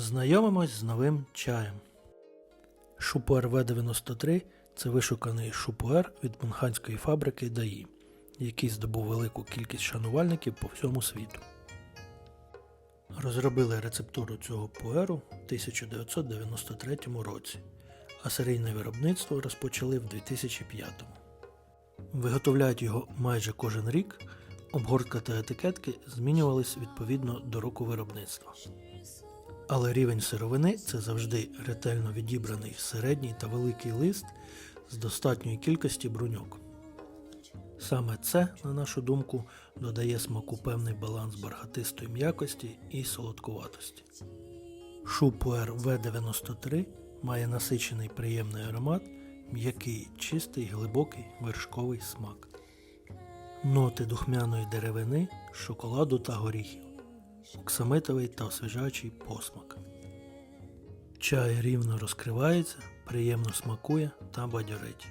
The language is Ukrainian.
Знайомимось з новим чаєм. Шупуер В93 це вишуканий шупуер від мунханської фабрики ДАІ, який здобув велику кількість шанувальників по всьому світу. Розробили рецептуру цього пуеру в 1993 році, а серійне виробництво розпочали в 2005. Виготовляють його майже кожен рік, обгортка та етикетки змінювались відповідно до року виробництва. Але рівень сировини це завжди ретельно відібраний середній та великий лист з достатньої кількості бруньок. Саме це, на нашу думку, додає смаку певний баланс бархатистої м'якості і солодкуватості. Шупуер В93 має насичений приємний аромат, м'який, чистий, глибокий вершковий смак. Ноти духмяної деревини, шоколаду та горіхів, оксамитовий та освіжаючий посмак. Чай рівно розкривається, приємно смакує та бадьорить.